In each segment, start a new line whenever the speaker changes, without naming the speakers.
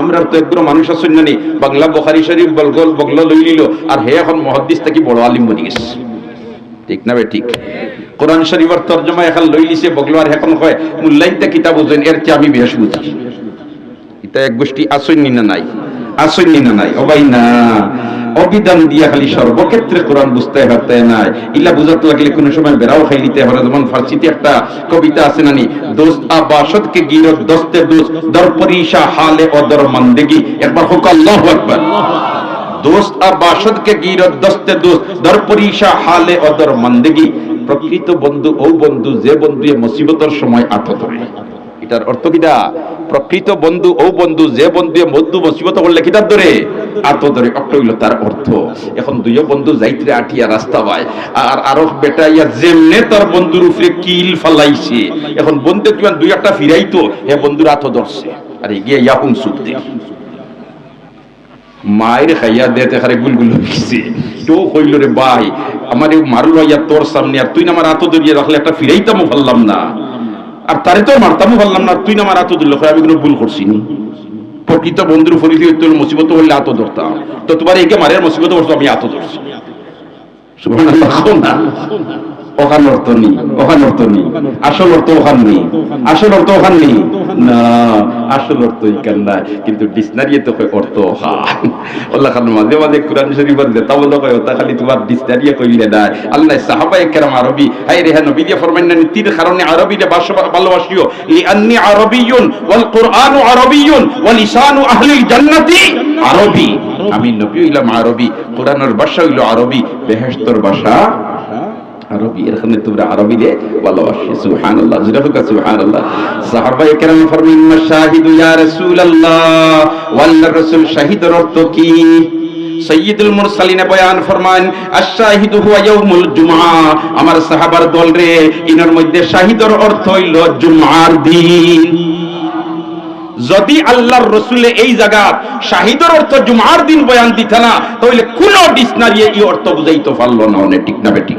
আমরা তো একদম মানুষ আসুন জানি বাংলা বখারি শরীফ বলগল, বগল লই নিল আর হে এখন মহাদ্দিস থাকি বড় আলিম বনি গেছে। ঠিক না বে ঠিক? কোরআন শরীফের তর্জমা এখন লই লিছে, বগল আর এখন কয় মূল্যায়িতা কিতাব বুঝেন এর চেয়ে আমি বেশ বুঝি। এটা এক গোষ্ঠী আসুন না নাই? আসুন না নাই? ও ভাই না। অবিধান দিয়া খালি সর্বক্ষেত্রে কোরআন বুঝতে পারতে নাই। ইলা বুঝাতে লাগলে কোনো সময় বেড়াও খাই নিতে পারে। যেমন ফার্সিতে একটা কবিতা আছে নানি, দোস্ত আবাসত কে গিরত দস্তে দোস্ত দর পরিশা হালে অদর মন্দেগি। একবার হোক, আল্লাহু আকবার। দোস্ত আর বাসদ কে গিরত দস্তে দোস্ত দর পরিশা হালে অদর মন্দেগি। প্রকৃত বন্ধু, ও বন্ধু, যে বন্ধু মুসিবতের সময় আত ধরে। এটার অর্থ কিটা প্রকৃত বন্ধু, ও বন্ধু, যে বন্ধু মধ্যু মুসিবত করলে কিটার ধরে? আত ধরে অক্ট হইল তার অর্থ। এখন বন্ধু রাস্তা পায়। আর আরও বেটা ইয়া যেমনে তার বন্ধুর উপরে কিল ফালাইছে। এখন বন্ধু কিমান দুই একটা ফিরাইতো, হে বন্ধুর আত ধরছে। আরে গিয়ে ইয়া হুম সুখ দেখি মায়ের খাইয়া দেতে খারে গুলগুল হইছে তো কইল রে, ভাই, আমার মারুল ভাইয়া তোর সামনে, আর তুই আমার হাতও ধরিয়ে রাখলে একটা ফিরাইতামও না। আর তারে তো মারতামও পারলাম না তুই আমার হাতও ধরল আমি কোনো ভুল করছি নি? প্রকৃত বন্ধুর পরিচয় তোর মুসিবত হলে আত ধরতাম তো তোমার একে মারের মুসিবত বসতো আমি আত ধরছি না। ওখান অর্থ নেই, ওখান অর্থ নেই। আসল অর্থ ওখান নেই। আসল অর্থ ওখান নেই। না, আসল অর্থ ইকান না কিন্তু ডিকশনারি তো অর্থ হা আল্লাহ খান মাঝে মাঝে কোরআন শরীফের দেতা বলো কয়, ওটা খালি তোমার ডিকশনারি কইলে না আল্লাহ সাহাবা একরাম আরবি হাই রে নবী দিয়ে ফরমান না তীর কারণে আরবি রে ভালোবাসিও। লি আন্নি আরবিয়ুন, ওয়াল কুরআনু আরবিয়ুন ওয়া লিসানু আহলিল জান্নাতি। আরবি। আমি নবী হইলাম আরবি, কোরআনের ভাষা হইল আরবি, বেহেশতর ভাষা আরবি এখানে তোমরা ভালোবাসি সুবহানাল্লাহ জুরা হোক সুবহানাল্লাহ। সাহাবা একরাম ফরমান ইন্না শাহিদু ইয়া রাসূলুল্লাহ ওয়াল্লাহ রাসূল অর্থ কি? সৈয়দুল মুরসালিনে বয়ান ফরমান আশ-শাহিদু হুয়া ইয়াউমুল জুমআ আমার সাহাবার দল রে, ইনার মধ্যে শাহিদের অর্থ হইল জুমআর দিন। যদি আল্লাহর রসুলে এই জায়গা শাহিদের অর্থ জুমার দিন বয়ান দিত না, তাহলে কোন ডিকশনারি এই অর্থ বুঝাইতে পারল না, অনেক ঠিক না বেঠিক।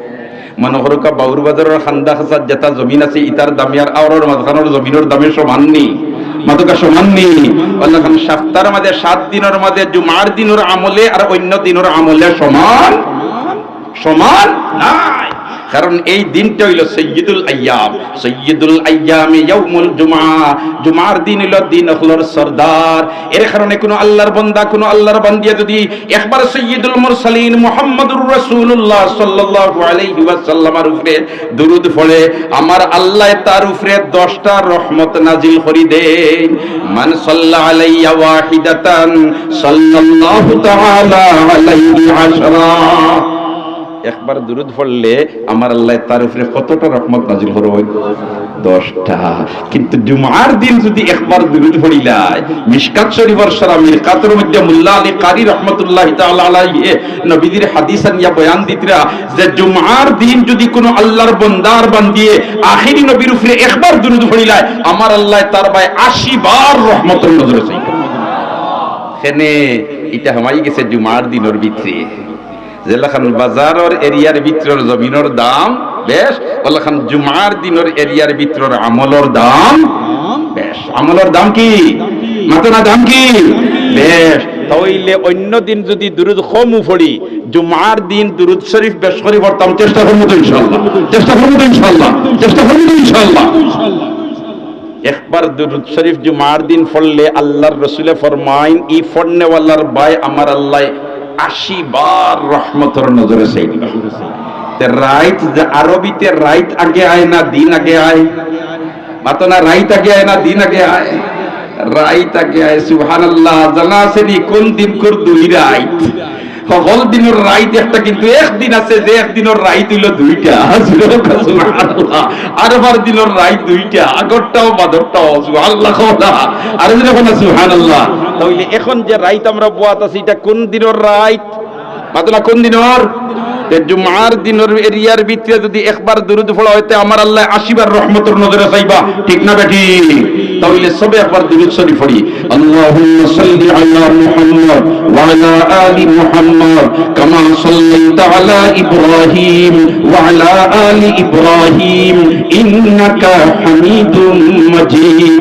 মনোহরকা বাউর বাজারের খান্দা খাসার যেটা জমিন আছে ইতার দামি আর আওরর মাঝখানোর জমিনের দামে সমান নি। মাতকা সমান নেই অন্য সপ্তাহের মাঝে সাত দিনের মাঝে জুমার দিনের আমলে আর অন্য দিনের আমলে সমান? সমান? নাই। কারণ এই দিনটা হইল সৈয়দুল আয়াম। সৈয়দুল আয়ামে ইয়াউমুল জুমা জুমার দিন হইল দিন হলোর সর্দার। এর কারণে কোনো আল্লাহর বান্দা, কোনো আল্লাহর বান্দিয়া যদি একবার সৈয়দুল মুরসালিন মুহাম্মদুর রাসূলুল্লাহ সাল্লাল্লাহু আলাইহি ওয়াসাল্লামের উপরে দরুদ পড়ে, আমার আল্লাহ তার উপরে 10টা রহমত নাজিল করি দেন। মান সাল্লা আলাইয়া ওয়াহিদাতান সাল্লাল্লাহু তাআলা আলাইহি আশরা। একবার দুরুদ পড়লে আমার আল্লাহ তার উপরে কতটা রহমত নাজিল করবে দশটা। কিন্তু জুমার দিন যদি একবার দুরুদ পড়িলাই মিশকাত শরীফর সারা মিরকাতের মধ্যে মুল্লা আলী কারি রহমতুল্লাহ তাআলা নবীদের হাদিস আনিয়া বয়ান দিতরা যে জুমার দিন যদি কোনো আল্লাহর বান্দার বান্দিয়ে আখিরি নবীর উপরে একবার দুরুদ পড়িলাই আমার আল্লাহ তার ভাই 80 বার রহমতের নজরে চাই এটা হামাই গেছে জুমার দিনের ভিতরে। জেলাখান বাজারর এরিয়ার ভিতরের জমিনের দাম বেশ ওলাখান জুমার দিনের এরিয়ার দাম বেশ। দাম কি? মাতনা দাম কি? বেশ। অন্য দিন যদি দুরুদ কম পড়ি, জুমার দিন দুরুদ শরীফ বেশ করে পড়তাম চেষ্টা করব তো ইনশাল্লাহ চেষ্টা করব তো চেষ্টা তো একবার দুরুদ শরীফ জুমার দিন পড়লে আল্লাহর রসুলে ফরমাইন, ই ফড়নেওয়ালার বাই আমার আল্লাহ আশি বার রহমতর নজরে সেই রাইত আরবিতে রাইত আগে আয় না দিন আগে আয়? মাতো না রাইত আগে আয় না দিন আগে আয়? রাইত আগে আয়, সুবহানাল্লাহ, জানা আসেনি কোন দিন কর দুই রাইট সকল দিনের রাইত একটা কিন্তু একদিন আছে, যে একদিনের রাইত হইল দুইটা। আর বার দিনের রাইত দুইটা, আগরটাও, বাদরটাও আল্লাহ আর যখন সুবহানাল্লাহ, তাহলে এখন যে রাইত আমরা বোয়াত আছি, এটা কোন দিনের রাইত? বাদলা কোন দিনের? জুমার দিনের এরিয়ার ভিতরে যদি একবার দুরুদ পড়া হইতে আমার আল্লাহ আশিবার রহমতের নজরে চাইবা। ঠিক না বেটি তাহলে সবে একবার দুরুদ শরীফ পড়ি। আল্লাহুম্মা সাল্লি আলা মুহাম্মদ ওয়া আলা আলি মুহাম্মদ কামা সাল্লাইতা আলা ইব্রাহিম ওয়া আলা আলি ইব্রাহিম ইন্নাকা হামিদুম মাজিদ।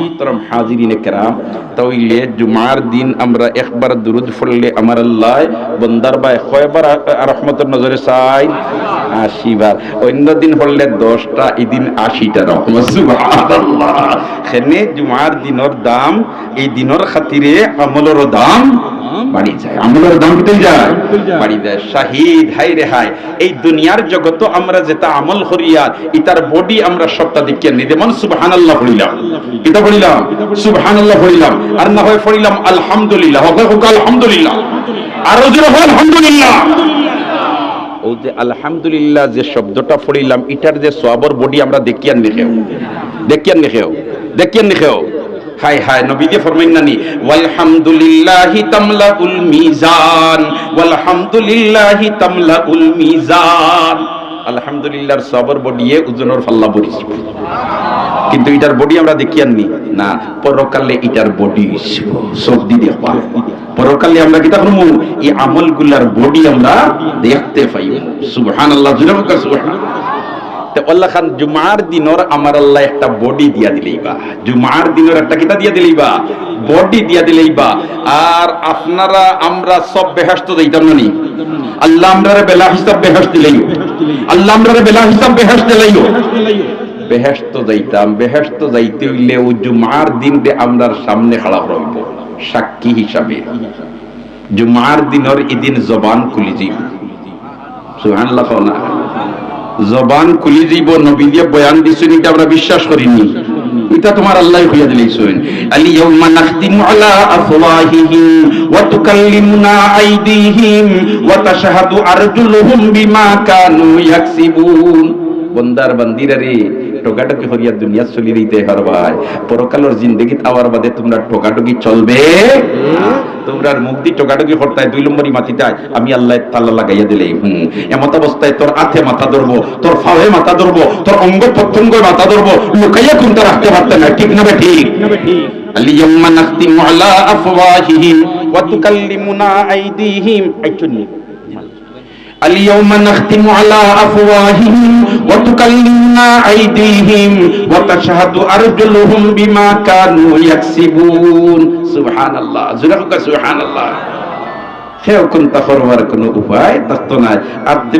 মোহতরম হাজিরিন কেরাম তাইলে জুমার দিন আমরা একবার দুরুদ ফললে আমার আল্লাহ বন্দার বাই কয়বার রহমতের নজরে চাই আশিবার অন্য দিন হলে দশটা এদিন আশিটা রহমত সেনে জুমার দিনের দাম, এই দিনের খাতিরে আমলেরও দাম বাড়ি যায়। আমলের দাম কিতে যায়। বাড়ি যায়। শাহিদ হাই রে হাই এই দুনিয়ার জগত আমরা যেটা আমল করিয়া ইতার বডি আমরা সপ্তাহ দেখিয়া নিতে মন সুবহানাল্লাহ পড়িলাম। কিতা পড়িলাম? সুবহানাল্লাহ পড়িলাম। আর না হয় পড়িলাম আলহামদুলিল্লাহ। হবে হোক আলহামদুলিল্লাহ। আরও জোরে আলহামদুলিল্লাহ। ও যে আলহামদুলিল্লাহ যে শব্দটা পড়িলাম এটার যে সবর বডি আমরা দেখিয়ান দেখেও দেখিয়ান দেখেও দেখিয়ান দেখেও হাই নবীকে ফরমাইন নানি, ওয়ালহামদুলিল্লাহি মিজান ওয়ালহামদুলিল্লাহি মিজান। আলহামদুলিল্লাহর সবর বডিয়ে ওজনের ফাল্লা বড়িছি কিন্তু এটার বডি আমরা দেখি আননি না। পরকালে এটার বডি সব দি দেখবা পরকালে আমরা কিতা করব এই আমলগুলার বডি আমরা দেখতে পাই। সুবহানাল্লাহ সুবহানাল্লাহ। তে আল্লাহ খান জুমার দিনর আমার আল্লাহ একটা বডি দিয়া দিলেই বা জুমার দিনের একটা কিতা দিয়া দিলেই বডি দিয়া দিলেই বা আর আপনারা, আমরা সব বেহাস্ত দিতাম না আল্লাহ আমরা বেলা হিসাব বেহাস্ত দিলেইও। আল্লাহ আমরা বেলা হিসাব বেহাস্ত দিলেইও। বেহেস্ত যাইতাম, বেহেস্ত যাইতে হইলে ও জুমার দিন আমরার সামনে খাড়া রইব সাক্ষী হিসাবে। জুমার দিনের এদিন জবান খুলি যাইব সুবহানাল্লাহ কও না। জবান খুলি দিব, নবী দিয়ে বয়ান দিছেন এটা আমরা বিশ্বাস করিনি? এটা তোমার আল্লাহ হইয়া দিলেছেন আলি ইয়াউমা নাখতিমু আলা আফওয়াহিহিম ওয়া তুকাল্লিমুনা আইদিহিম ওয়া তাশহাদু আরজুলুহুম বিমা কানু ইয়াকসিবুন। বন্দার বান্দিরা রে টোকাটকি হরিয়া দুনিয়া চলি দিতে হারবাই পরকালর জিন্দগিত আওয়ার বাদে তোমরা টোকাটকি চলবে? তোমরা মুক্তি দিয়ে টোকাটকি হরতায় দুই নম্বরই মাতিতায় আমি আল্লাহ তাল্লা লাগাইয়া দিলেই হুম। এমত অবস্থায় তোর আথে মাথা ধরবো তোর ফাওয়ে মাথা ধরবো তোর অঙ্গ প্রত্যঙ্গ মাথা ধরবো লুকাইয়া কোন কোনটা রাখতে পারতে না ঠিক না ঠিক? আলিয়াম্মা নাখতিমু আলা আফওয়াহিহিম ওয়া তুকাল্লিমুনা আইদিহিম। আইচুনি اليوم نختم على أفواههم وتكلمنا أيديهم وتشهد أرجلهم بما كانوا يكسبون سبحان الله زرقك سبحان الله সেও কোন করবার কোনো উপায় থাকতো না আপনি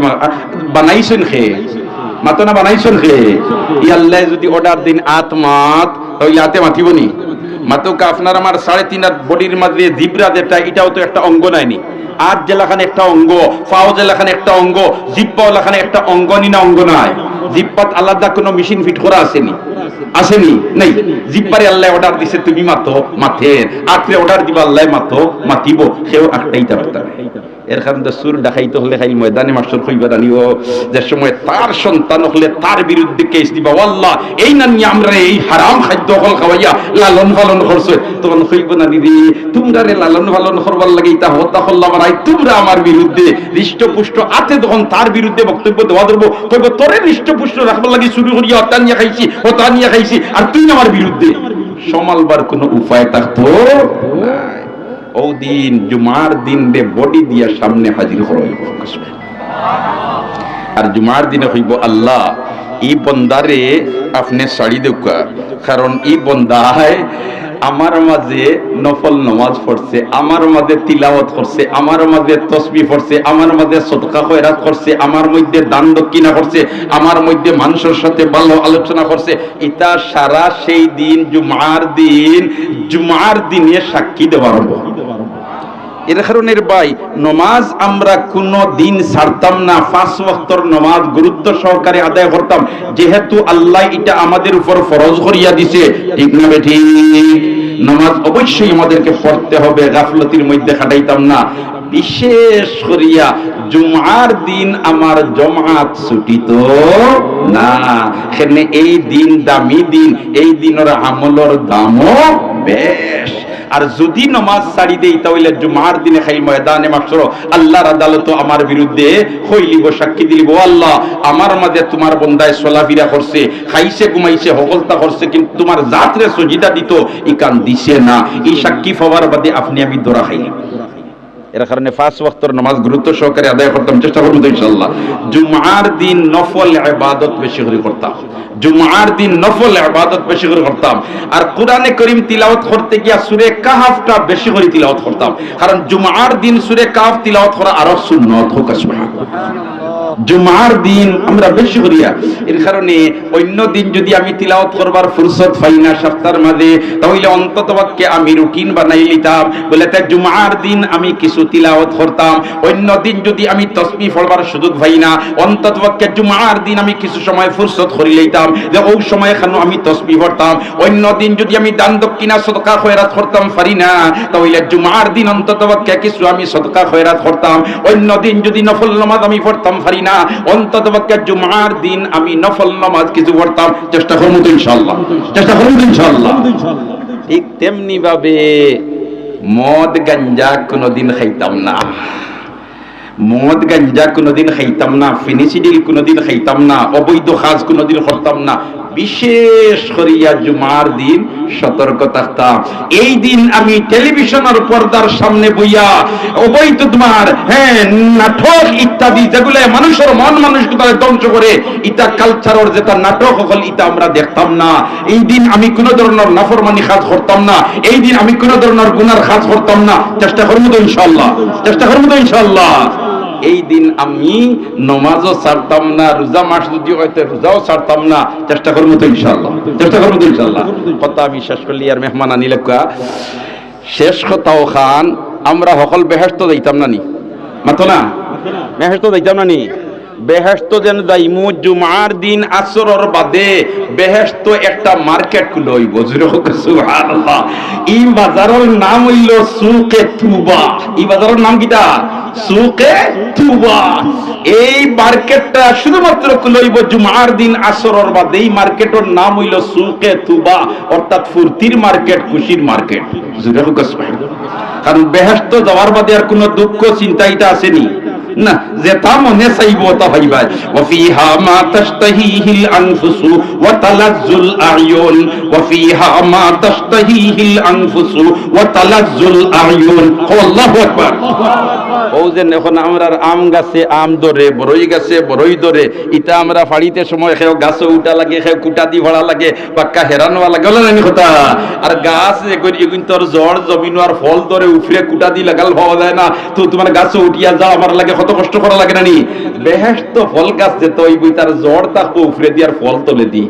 বানাইছেন খে মাতো না বানাইছেন খে ইয়াল্লাহ যদি অর্ডার দিন আত্মাত ওই আতে মাতিব নি মাতোকা আপনার আমার সাড়ে তিন হাত বডির মাঝে জিব্রা যেটা এটাও তো একটা অঙ্গ নাইনি আট জেলাখানে একটা অঙ্গ, ফাও জেলাখানে একটা অঙ্গ জিব্বা ওলাখানে একটা অঙ্গ, নি না অঙ্গ নাই। জিব্বাত আলাদা কোনো মেশিন ফিট করা আসেনি। আসেনি? নাই। জিব্বারে আল্লাহ অর্ডার দিছে, তুমি মাতো, মাথে। আটরে অর্ডার দিবা, আল্লাহ মাতো, মাতিব। সেও আটটাই তার এর কারণ তো সুর ডাকাইতে হলে খাই ময়দানে মাস্টার কইবা জানিও যে সময় তার সন্তান হলে তার বিরুদ্ধে কেস দিবা। আল্লাহ এই না নিয়ে আমরা এই হারাম খাদ্য হল খাওয়াইয়া লালন পালন করছ। তখন কইব না, দিদি, তোমরা রে লালন পালন করবার লাগে ইতা হত্যা করলাম আর তোমরা আমার বিরুদ্ধে হৃষ্টপুষ্ট আতে তখন তার বিরুদ্ধে বক্তব্য দেওয়া ধরবো। কইব, তোরে হৃষ্টপুষ্ট রাখবার লাগে শুরু করিয়া, হত্যা নিয়ে খাইছি, হত্যা নিয়ে খাইছি, আর তুই আমার বিরুদ্ধে। সমালবার কোনো উপায় থাকতো? নাই ও দিন, জুমার দিন রে বডি দিয়া সামনে হাজির হইব আর জুমার দিনে হইব আল্লাহ, ই বন্দারে আপনি শাড়ি দেউকা কারণ ই বন্দায় আমার মাঝে নফল নমাজ পড়ছে, আমার মাঝে তিলাওয়াত করছে, আমার মাঝে তসবি পড়ছে, আমার মাঝে সদকা খয়রাত করছে, আমার মধ্যে দান দক্ষিণা করছে, আমার মধ্যে মানুষের সাথে ভালো আলোচনা করছে। এটা সারা সেই দিন, জুমার দিন, জুমার দিনে সাক্ষী দেওয়ার এর কারণের ভাই, নমাজ আমরা কোনো দিন ছাড়তাম না। পাঁচ ওয়াক্তর নমাজ গুরুত্ব সহকারে আদায় করতাম। যেহেতু আল্লাহ এটা আমাদের উপর ফরজ করিয়া দিছে। ঠিক না ঠিক নামাজ অবশ্যই আমাদেরকে পড়তে হবে, গাফলতির মধ্যে খাটাইতাম না। বিশেষ করিয়া জুমার দিন আমার জমাত ছুটি তো না। এই দিন দামি দিন, এই দিনের আমলর দামও বেশ। আর যদি নমাজ ছাড়ি দেই, তাহলে জুমার দিনে খাই ময়দানে মাসর আল্লাহর আদালত আমার বিরুদ্ধে সাক্ষী দিলিব আল্লাহ। আমার মাঝে তোমার বন্দায় চলাফিরা করছে, খাইছে, ঘুমাইছে, হকলতা করছে, কিন্তু তোমার জাতরে সজিদা দিত, ইকান দিছে না। এই সাক্ষী পাওয়ার বাদে আপনি আমি দোরা খাইলাম। এর কারণে পাঁচ ওয়াক্তর নামাজ গুরুত্ব সহকারে আদায় করতাম, চেষ্টা করব ইনশাল্লাহ জুমার দিন নফল ইবাদত বেশি করে করতাম। জুমার দিন নফল ইবাদত বেশি করে করতাম। আর কোরআনে করিম তিলাওয়াত করতে গিয়া সুরে কাহাফটা বেশি করে তিলাওয়াত করতাম। কারণ জুমার দিন সুরে কাহাফ তিলাওয়াত করা আরও সুন্নত হোক সুবহানাল্লাহ। জুমার দিন আমরা বেশি করিয়া, এর কারণে অন্য দিন যদি আমি তিলাওয়াত করবার ফুরসত পাই না সপ্তাহের মাঝে, তাহলে অন্তত পক্ষে আমি রুটিন বানাই লিতাম বলে তাই জুমার দিন আমি কিছু তিলাওয়াত করতাম। অন্য দিন যদি আমি তসবি পড়বার সুযোগ পাই না, অন্তত পক্ষে জুমার দিন আমি কিছু সময় ফুরসত করি লইতাম। যে ওই সময় খানো আমি তসবি পড়তাম। অন্য দিন যদি আমি দান দক্ষিণা সদকা খয়রাত করতাম পারি না, তাহলে জুমার দিন অন্তত পক্ষে কিছু আমি সদকা খয়রাত করতাম। অন্য দিন যদি নফল নামাজ আমি পড়তাম পারি না, অন্তত পক্ষে জুমার দিন আমি নফল নামাজ কিছু পড়তাম। চেষ্টা করব ইনশাল্লাহ চেষ্টা করব ইনশাল্লাহ ঠিক তেমনি ভাবে মদ গাঞ্জা কোনোদিন খাইতাম না। মদ গাঞ্জা কোনোদিন খাইতাম না ফিনিসিডিল কোনোদিন খাইতাম না, অবৈধ সাজ কোনোদিন করতাম না। বিশেষ করিয়া জুমার দিন সতর্ক থাকতাম এই দিন আমি টেলিভিশনের পর্দার সামনে বইয়া অবৈধ তোমার হ্যাঁ নাটক ইত্যাদি যেগুলো মানুষের মন মানসিকতাকে ধ্বংস করে, ইটা কালচারের যেটা নাটক হল, ইটা আমরা দেখতাম না। এই দিন আমি কোন ধরনের নাফরমানি কাজ করতাম না। এই দিন আমি কোন ধরনের গুনার কাজ করতাম না। চেষ্টা করব তো ইনশাল্লাহ চেষ্টা করব তো ইনশাল্লাহ এই দিন আমি নমাজও ছাড়তাম না, রোজা মাস যদি হয়তো রোজাও ছাড়তাম না। চেষ্টা করব তো ইনশাল্লাহ চেষ্টা করব তো ইনশাল্লাহ কথা আমি শেষ করলি আর মেহমান আনিলে শেষ কথাও খান, আমরা সকল বেহেস্ত যাইতাম না নি। মাতো না? বেহেস্ত যাইতাম না নি? বেহেস্ত যেন যাইমু জুমার দিন আসরর বাদে বেহেস্ত একটা মার্কেট খুলে হইব সুবহানাল্লাহ। এই বাজারের নাম হইল সুকে তুবা। এই বাজারের নাম কিটা সুকে তুবা। এই মার্কেটটা শুধুমাত্র খুলইব জুমার দিন আসরর বাদে, এই মার্কেটের নাম হইল সুকে তুবা, অর্থাৎ ফুর্তির মার্কেট, খুশির মার্কেট। কারণ বেহেস্ত যাওয়ার বাদে আর কোনো দুঃখ, চিন্তা, এটা আসেনি। না যেটা মনে চাইব তা হইবা ওয়াফিহা মা তাশতাহিহিল আনফুসু ওয়া তালাজ্জুল আয়ুন। ওয়াফিহা মা তাশতাহিহিল আনফুসু ওয়া তালাজ্জুল আয়ুন। আল্লাহু আকবার। ও যে এখন আমরা আম গাছে আম ধরে বড়ই গাছে বড়ই ধরে, ইটা আমরা ফাড়িতে সময় খেও গাছে উঠা লাগে খেও কুটা দি ভরা লাগে, পাক্কা হেরানোয়া লাগে। বলে নানি কথা? আর গাছ এগুন তোর জ্বর, জমিন আর ফল ধরে উফরে কুটা দি লাগাল পাওয়া যায় না। তো তোমার গাছে উঠিয়া যাও, আমার লাগে কত কষ্ট করা লাগে না নি। বেহেস্ত ফল গাছ যে তো ওই তার জ্বর তাকে উফরে দিয়ার ফল তোলে দি।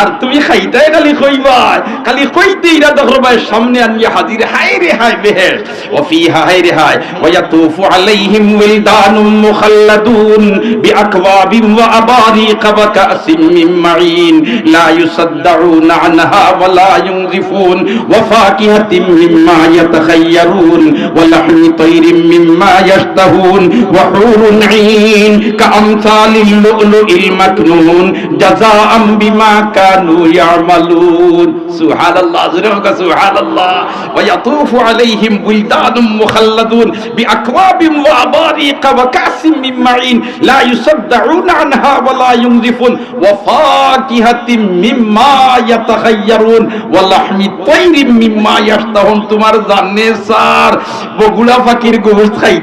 আর তুমি খাইতাই খালি কইবাই খালি কইতে ইরা দেখো ভাই, সামনে আনিয়া হাজির। হাই রে হাই বেহেস ও ফি হাই রে হাই ওয়া তুফু আলাইহিম উইলদানুম মুখাল্লাদুন বিআকওয়াবিন ওয়া আবারিক ওয়া কাসিম মিন মাইন লা ইউসাদ্দাউনা আনহা ওয়া লা ইউনজিফুন। ওয়া ফাকিহাতিম মিম্মা ইয়াতাখায়্যারুন ওয়া লাহমি তায়রিম মিম্মা مما يشتهون وحور عين كأمثال اللؤلؤ المكنون جزاء بما كانوا يعملون سبحان الله سبحان الله ويطوف عليهم ولدان مخلدون بأكواب وأباريق وكأس من معين لا يصدعون عنها ولا ينزفون وفاكهة مما يتخيرون ولحم طير مما يشتهون তোমার জানে স্যার বগুড়া ফাকির গোশত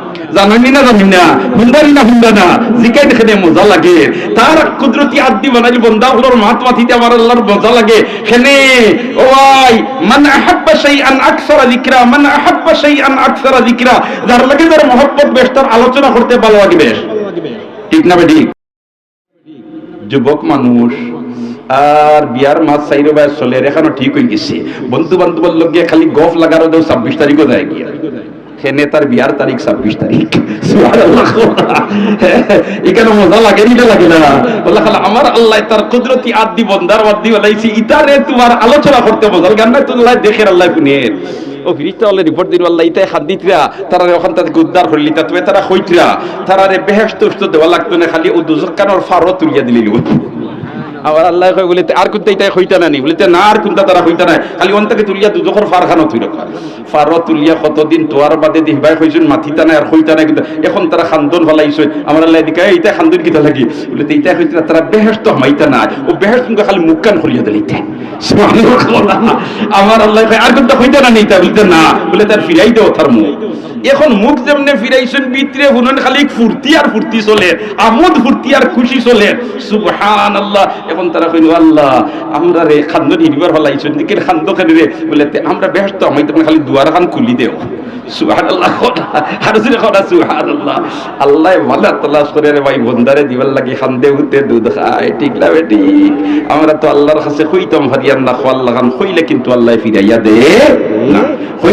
জানানি না জানি না হুন্দারি না হুন্দা না জিকাই দেখে মজা লাগে। তার কুদরতি আদি বানাইল বন্দা হলোর মাত মাতিতে আমার আল্লাহর মজা লাগে। হেনে ওয়াই মান আহাব্বা শাইআন আকসারা যিকরা, মান আহাব্বা শাইআন আকসারা যিকরা। যার লাগে যার মহব্বত বেশ, তার আলোচনা করতে ভালো লাগে বেশ। ঠিক না বেঠিক যুবক মানুষ, আর বিয়ার মাছ চাইরো বাই চলে এখানো ঠিক হয়ে গেছে। বন্ধু বান্ধবের লগে খালি গফ লাগারও দেও ছাব্বিশ তারিখও যায় গিয়া। সেনে তার বিয়ার তারিখ ছাব্বিশ তারিখ। এখানে মজা লাগে লাগে না। আমার আল্লাহ তার কুদরতি আদি ইতারে তোমার আলোচনা করতে মজাল গান নাই তুল্লাহ দেখের আল্লাহ কুনের ও ফিরিস্তা হলে রিপোর্ট দিন আল্লাহ ইতাই খান্দিতরা তারা ওখান তাদের উদ্ধার করলি তা তুমি তারা হইতরা। তারারে বেহেস্ত দেওয়া লাগতো না, খালি ও দুজক কানোর ফারও তুলিয়া দিলিল আবার আল্লাহ কয় বলে আর কোনটা এটা হইতা না নি বলে না, আর কোনটা তারা হইতা না খালি অন তুলিয়া দুজখর ফার খানো তুই রাখা ফার তুলিয়া কতদিন তোয়ার বাদে দিহবাই হইছুন, মাথিতা নাই আর হইতা না কিন্তু এখন তারা খান্দন ফলাইছুন। আমার আল্লাহ দিকে এইটা খান্দন কিতা লাগি? বলে এইটা হইতা না, তারা বেহেস্ত মাইতা না ও বেহেস্ত খালি মুক্কান খুলিয়া দিলিতে আমার আল্লাহ আর কোনটা হইতা না নিতা বলতে না। বলে তার ফিরাই দেও তার মুখ। এখন মুখ যেমনে ফিরাইছেন, ভিতরে হুনন খালি ফুর্তি আর ফুর্তি চলে, আমোদ ফুর্তি আর খুশি চলে। সুবহান আল্লাহ এখন তারা কইল, আল্লাহ, আমরা রে খান্দ নিবার হলাইছেন দিকে খান্দ খালি রে। আমরা ব্যস্ত আমি তুমি খালি দুয়ার খান খুলি দেও। সুবহান আল্লাহ আর যদি খোদা সুবহান আল্লাহ আল্লাহ ভালো তালাশ করে রে ভাই, বন্দারে দিবার লাগি খান্দে উঠতে দুধ খায়, ঠিক না বেটি? আমরা তো আল্লাহর কাছে কইতাম হারিয়ান না আল্লাহ খান কইলে কিন্তু আল্লাহ ফিরাইয়া দে না।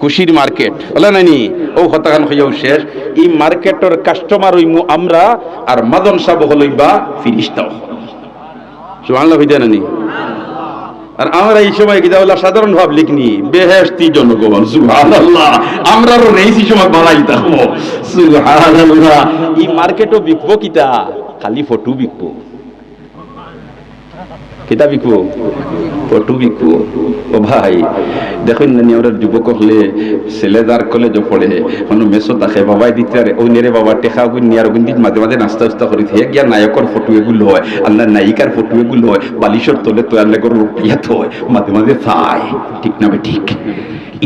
কুশির মার্কেট। বলে নানি ও হতাখান হইয়াও শেষ। এই মার্কেটের কাস্টমার হইমু আমরা আর মাদন সাহেব হলইবা ফিরিস্তাও। সুবহানাল্লাহ, হইতে নানি আর আমরা এই সময় কি তাহলে সাধারণ ভাব লিখনি? বেহেস্তি জনগণ, সুবহানাল্লাহ। আমরা নেই সময় বাড়াই থাকব সুবহানাল্লাহ। এই মার্কেটও বিকবো কিতা খালি ফটো বিকবো। কিতা বিকবো ফটো বিকবো ও ভাই, দেখুন না আমরা যুবক হলে ছেলেদার কলেজে পড়ে কোনো মেসো থাকে বাবাই দিতে আরে ওই নেরে বাবা টেকা গুণ নিয়ার গুণ দিন মাঝে মাঝে নাস্তা উস্তা করি থেকে গিয়া নায়কর ফটো এগুলো হয় আল্লাহ নায়িকার ফটো এগুলো হয় বালিশর তলে তো আল্লাহ ইয়াত হয় মাঝে মাঝে চাই, ঠিক না ঠিক?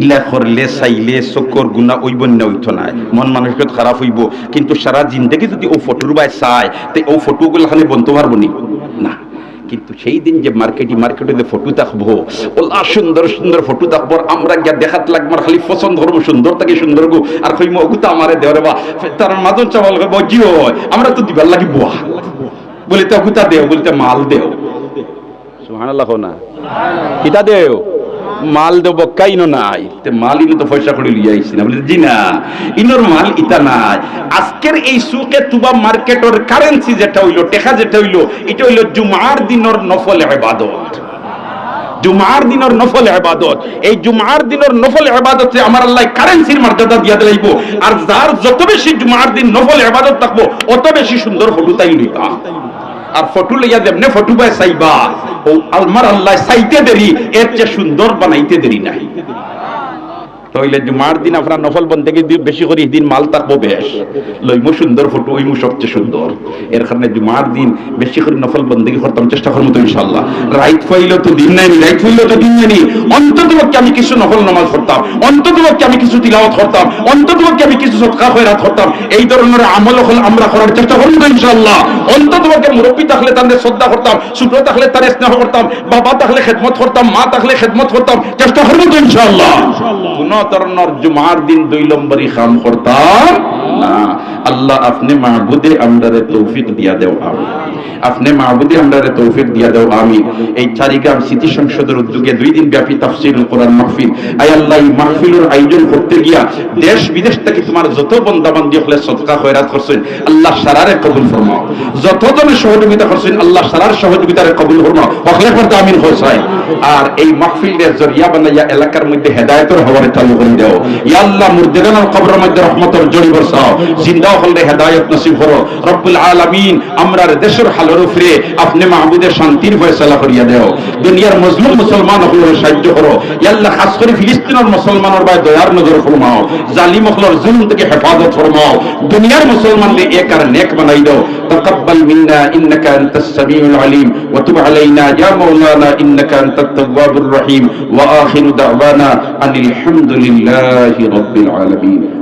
ইলা করলে চাইলে চকুর গুণা ওইব না ওইত নাই, মন মানসিকত খারাপ হইব, কিন্তু সারা জিন্দগি যদি ও ফটোর বাই চায় তো ও ফটোগুলো খালি বনতে পারব নি? না। কিন্তু সেই দিন যে মার্কেটে মার্কেটে ফটো থাকব ওলা সুন্দর সুন্দর ফটো থাকব আমরা গিয়া দেখাত লাগবো খালি পছন্দ করব সুন্দর থাকে সুন্দর গো আর কইম অগুতা আমারে দেওয়ারে বা তার মাদন চাওয়াল জিও আমরা তো দিবার লাগি বুয়া। বলিতে তো ওগুতা দেও বলিতে মাল দেও। সুবহানাল্লাহ না? কিতা দেও? মাল দেব, কাইনো নাই। মাল ইনো তো পয়সা করে লিয়ে আইছি না বলে জি না। ইনোর মাল ইতা নাই। আজকের এই সুকে তুবা মার্কেটর কারেন্সি যেটা হইল, টেকা যেটা হইল, এটা হইল জুমার দিনর নফল ইবাদত জুমার দিনের নফল ইবাদত এই জুমার দিনের নফল ইবাদতে আমার আল্লাহ কারেন্সির মর্যাদা দিয়া দিলাইব। আর যার যত বেশি জুমার দিন নফল ইবাদত থাকব, অত বেশি সুন্দর ফটো তাই লইবা আর ফটো লইয়া দেবনে ফটো বাই চাইবা। ও আলমার আল্লাহ চাইতে দেরি, এর চেয়ে সুন্দর বানাইতে দেরি নাই। তাইলে জুমার দিন আপনার নফল বন্দেগি বেশি করে দিন মাল থাকব বেশ। লইমু সুন্দর ফটো ওইমু সবচেয়ে সুন্দর। এর কারণে জুমার দিন বেশি করে নফল বন্দেগি করতাম চেষ্টা করব তো ইনশাল্লাহ রাইট ফাইলে তো দিন নাই রাইট ফাইলে তো দিন নাই অন্তত পক্ষে আমি কিছু নফল নামাজ পড়তাম অন্তত পক্ষে আমি কিছু তিলাওয়াত করতাম অন্তত পক্ষে আমি কিছু সৎকা খয়রাত করতাম। এই ধরনের আমল হল আমরা করার চেষ্টা করব তো ইনশাল্লাহ অন্তত পক্ষে মুরব্বী থাকলে তাদের শ্রদ্ধা করতাম ছোট থাকলে তার স্নেহ করতাম বাবা থাকলে খেদমত করতাম মা থাকলে খেদমত করতাম চেষ্টা করব তো ইনশাল্লাহ ধরনের জুমার দিন দুই নম্বরই খাম করতাম না আল্লাহ আপনি মাহবুদে আমরারে তৌফিক দিয়া দেও আমি আপনি মাহবুদে আমরারে তৌফিক দিয়া দেও আমি এই চারিগ্রাম স্মৃতি সংসদের উদ্যোগে দুই দিন ব্যাপী তাফসিরুল কোরআন মাহফিল। আই আল্লাহ, এই মাহফিলের আয়োজন করতে গিয়া দেশ বিদেশ থেকে তোমার যত বন্দাবান্দি হলে সদকা খয়রাত করছেন, আল্লাহ সারারে কবুল ফরমাও। যতজনের সহযোগিতা করছেন, আল্লাহ সারার সহযোগিতারে কবুল ফরমাও। হকলে করতে আমিন হোসাই আর এই মাহফিলের জরিয়া বানাইয়া এলাকার মধ্যে হেদায়েতের হওয়ার চালু করে দেও। ইয়া আল্লাহ মুর্দেগানার কবরের মধ্যে রহমতের জড়ি ফরমাও জিন্দা হলে হেদায়ত নসিব করো রব্বুল আলামিন আমরার দেশের হালের উপরে আপনি মাহবুদের শান্তির ফয়সালা করিয়া দেও দুনিয়ার মজলুম মুসলমান হলের সাহায্য করো ইয়াল্লাহ খাস করে ফিলিস্তিনের মুসলমানের ভাই দয়ার নজর ফরমাও জালিম হলের জুলুম থেকে হেফাজত ফরমাও দুনিয়ার মুসলমানদের এক আর নেক বানাই দাও تقبل منا انك انت السميع العليم وتب علينا يا مولانا انك انت التواب الرحيم واخر دعوانا ان الحمد لله رب العالمين